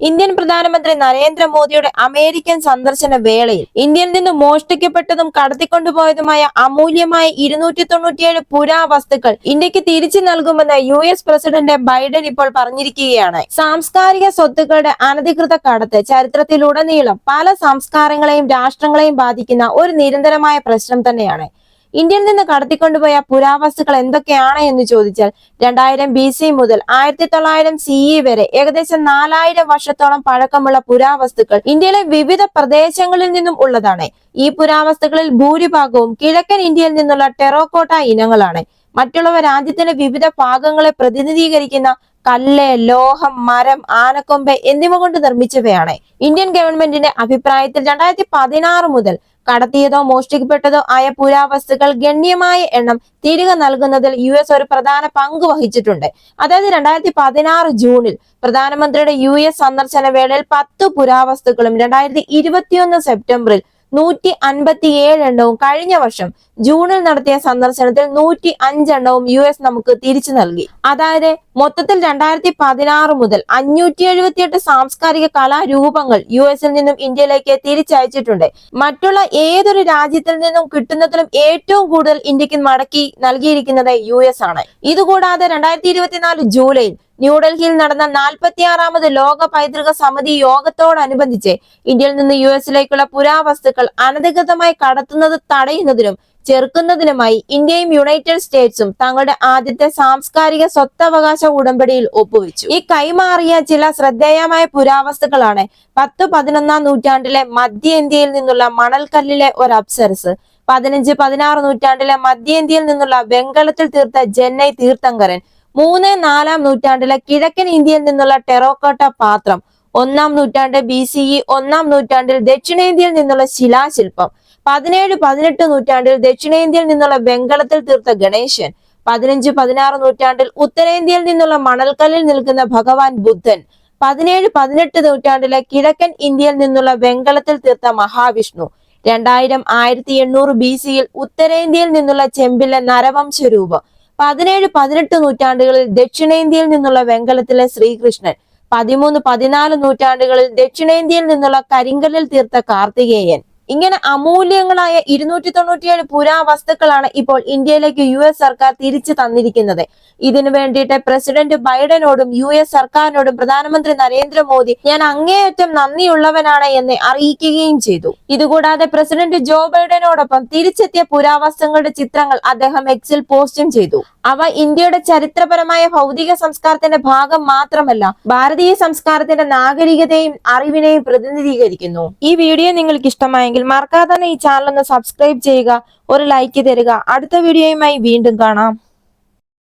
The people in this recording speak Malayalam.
ഇന്ത്യൻ പ്രധാനമന്ത്രി നരേന്ദ്രമോദിയുടെ അമേരിക്കൻ സന്ദർശന വേളയിൽ ഇന്ത്യയിൽ നിന്ന് മോഷ്ടിക്കപ്പെട്ടതും കടത്തിക്കൊണ്ടുപോയതുമായ അമൂല്യമായ ഇരുന്നൂറ്റി തൊണ്ണൂറ്റിയേഴ് പുരാവസ്തുക്കൾ ഇന്ത്യയ്ക്ക് തിരിച്ചു നൽകുമെന്ന് യു എസ് പ്രസിഡന്റ് ബൈഡൻ ഇപ്പോൾ പറഞ്ഞിരിക്കുകയാണ്. സാംസ്കാരിക സ്വത്തുക്കളുടെ അനധികൃത കടത്ത് ചരിത്രത്തിലുടനീളം പല സംസ്കാരങ്ങളെയും രാഷ്ട്രങ്ങളെയും ബാധിക്കുന്ന ഒരു നിരന്തരമായ പ്രശ്നം തന്നെയാണ്. ഇന്ത്യയിൽ നിന്ന് കടത്തിക്കൊണ്ടുപോയ പുരാവസ്തുക്കൾ എന്തൊക്കെയാണ് എന്ന് ചോദിച്ചാൽ രണ്ടായിരം ബി സി മുതൽ ആയിരത്തി തൊള്ളായിരം സിഇ വരെ ഏകദേശം നാലായിരം വർഷത്തോളം പഴക്കമുള്ള പുരാവസ്തുക്കൾ ഇന്ത്യയിലെ വിവിധ പ്രദേശങ്ങളിൽ നിന്നും ഉള്ളതാണ്. ഈ പുരാവസ്തുക്കളിൽ ഭൂരിഭാഗവും കിഴക്കൻ ഇന്ത്യയിൽ നിന്നുള്ള ടെറോക്കോട്ട ഇനങ്ങളാണ്. മറ്റുള്ളവ രാജ്യത്തിന്റെ വിവിധ ഭാഗങ്ങളെ പ്രതിനിധീകരിക്കുന്ന കല്ല് ലോഹം മരം ആനക്കൊമ്പ് എന്നിവ കൊണ്ട് നിർമ്മിച്ചവയാണ്. ഇന്ത്യൻ ഗവൺമെന്റിന്റെ അഭിപ്രായത്തിൽ രണ്ടായിരത്തി പതിനാറ് മുതൽ കടത്തിയതോ മോഷ്ടിക്കപ്പെട്ടതോ ആയ പുരാവസ്തുക്കൾ ഗണ്യമായ എണ്ണം തിരികെ നൽകുന്നതിൽ യു എസ് ഒരു പ്രധാന പങ്ക് വഹിച്ചിട്ടുണ്ട്. അതായത് രണ്ടായിരത്തി പതിനാറ് ജൂണിൽ പ്രധാനമന്ത്രിയുടെ യു എസ് സന്ദർശന വേളയിൽ പത്ത് പുരാവസ്തുക്കളും രണ്ടായിരത്തി ഇരുപത്തിയൊന്ന് സെപ്റ്റംബറിൽ നൂറ്റി അൻപത്തി ഏഴ് എണ്ണവും കഴിഞ്ഞ വർഷം ജൂണിൽ നടത്തിയ സന്ദർശനത്തിൽ നൂറ്റി അഞ്ചെണ്ണവും യു എസ് നമുക്ക് തിരിച്ചു നൽകി. അതായത് മൊത്തത്തിൽ രണ്ടായിരത്തി പതിനാറ് മുതൽ അഞ്ഞൂറ്റി എഴുപത്തിയെട്ട് സാംസ്കാരിക കലാരൂപങ്ങൾ യു എസിൽ നിന്നും ഇന്ത്യയിലേക്ക് തിരിച്ചയച്ചിട്ടുണ്ട്. മറ്റുള്ള ഏതൊരു രാജ്യത്തിൽ നിന്നും കിട്ടുന്നതിലും ഏറ്റവും കൂടുതൽ ഇന്ത്യയ്ക്ക് മടക്കി നൽകിയിരിക്കുന്നത് യു എസ് ആണ്. ഇതുകൂടാതെ രണ്ടായിരത്തി ഇരുപത്തിനാല് ജൂലൈയിൽ ന്യൂഡൽഹിയിൽ നടന്ന നാൽപ്പത്തിയാറാമത് ലോക പൈതൃക സമിതി യോഗത്തോടനുബന്ധിച്ച് ഇന്ത്യയിൽ നിന്ന് യു എസിലേക്കുള്ള പുരാവസ്തുക്കൾ അനധികൃതമായി കടത്തുന്നത് തടയുന്നതിനും ചെറുക്കുന്നതിനുമായി ഇന്ത്യയും യുണൈറ്റഡ് സ്റ്റേറ്റ്സും തങ്ങളുടെ ആദ്യത്തെ സാംസ്കാരിക സ്വത്തവകാശ ഉടമ്പടിയിൽ ഒപ്പുവെച്ചു. ഈ കൈമാറിയ ചില ശ്രദ്ധേയമായ പുരാവസ്തുക്കളാണ് പത്ത് പതിനൊന്നാം നൂറ്റാണ്ടിലെ മധ്യ ഇന്ത്യയിൽ നിന്നുള്ള മണൽക്കല്ലിലെ ഒരു അപ്സരസ് പതിനഞ്ച് പതിനാറ് നൂറ്റാണ്ടിലെ മധ്യ ഇന്ത്യയിൽ നിന്നുള്ള വെങ്കലത്തിൽ തീർത്ത ജെന്നൈ തീർത്ഥങ്കരൻ മൂന്ന് നാലാം നൂറ്റാണ്ടിലെ കിഴക്കൻ ഇന്ത്യയിൽ നിന്നുള്ള ടെറോക്കോട്ട പാത്രം ഒന്നാം നൂറ്റാണ്ട് ബി സി ഇ ഒന്നാം നൂറ്റാണ്ടിൽ ദക്ഷിണേന്ത്യയിൽ നിന്നുള്ള ശിലാശില്പം പതിനേഴ് പതിനെട്ട് നൂറ്റാണ്ടിൽ ദക്ഷിണേന്ത്യയിൽ നിന്നുള്ള വെങ്കലത്തിൽ തീർത്ത ഗണേശൻ പതിനഞ്ച് പതിനാറ് നൂറ്റാണ്ടിൽ ഉത്തരേന്ത്യയിൽ നിന്നുള്ള മണൽക്കല്ലിൽ നിൽക്കുന്ന ഭഗവാൻ ബുദ്ധൻ പതിനേഴ് പതിനെട്ട് നൂറ്റാണ്ടിലെ കിഴക്കൻ ഇന്ത്യയിൽ നിന്നുള്ള വെങ്കലത്തിൽ തീർത്ത മഹാവിഷ്ണു രണ്ടായിരം ആയിരത്തി എണ്ണൂറ് ബി സിയിൽ ഉത്തരേന്ത്യയിൽ നിന്നുള്ള ചെമ്പിലെ നരവംശ രൂപം പതിനേഴ് പതിനെട്ട് നൂറ്റാണ്ടുകളിൽ ദക്ഷിണേന്ത്യയിൽ നിന്നുള്ള വെങ്കലത്തിലെ ശ്രീകൃഷ്ണൻ പതിമൂന്ന് പതിനാല് നൂറ്റാണ്ടുകളിൽ ദക്ഷിണേന്ത്യയിൽ നിന്നുള്ള കരിങ്കല്ലിൽ തീർത്ത കാർത്തികേയൻ. ഇങ്ങനെ അമൂല്യങ്ങളായ ഇരുന്നൂറ്റി തൊണ്ണൂറ്റിയേഴ് പുരാവസ്തുക്കളാണ് ഇപ്പോൾ ഇന്ത്യയിലേക്ക് യു എസ് സർക്കാർ തിരിച്ചു തന്നിരിക്കുന്നത്. ഇതിനു വേണ്ടിയിട്ട് പ്രസിഡന്റ് ബൈഡനോടും യു എസ് സർക്കാരിനോടും പ്രധാനമന്ത്രി നരേന്ദ്രമോദി ഞാൻ അങ്ങേയറ്റം നന്ദിയുള്ളവനാണ് എന്ന് അറിയിക്കുകയും ചെയ്തു. ഇതുകൂടാതെ പ്രസിഡന്റ് ജോ ബൈഡനോടൊപ്പം തിരിച്ചെത്തിയ പുരാവസ്തുക്കളുടെ ചിത്രങ്ങൾ അദ്ദേഹം എക്സിൽ പോസ്റ്റും ചെയ്തു. അവ ഇന്ത്യയുടെ ചരിത്രപരമായ ഭൗതിക സംസ്കാരത്തിന്റെ ഭാഗം മാത്രമല്ല ഭാരതീയ സംസ്കാരത്തിന്റെ നാഗരികതയും അറിവിനെയും പ്രതിനിധീകരിക്കുന്നു. ഈ വീഡിയോ നിങ്ങൾക്ക് ഇഷ്ടമായെങ്കിൽ മറക്കാതെ തന്നെ ഈ ചാനൽ ഒന്ന് സബ്സ്ക്രൈബ് ചെയ്യുക ഒരു ലൈക്ക് തരിക. അടുത്ത വീഡിയോയുമായി വീണ്ടും കാണാം.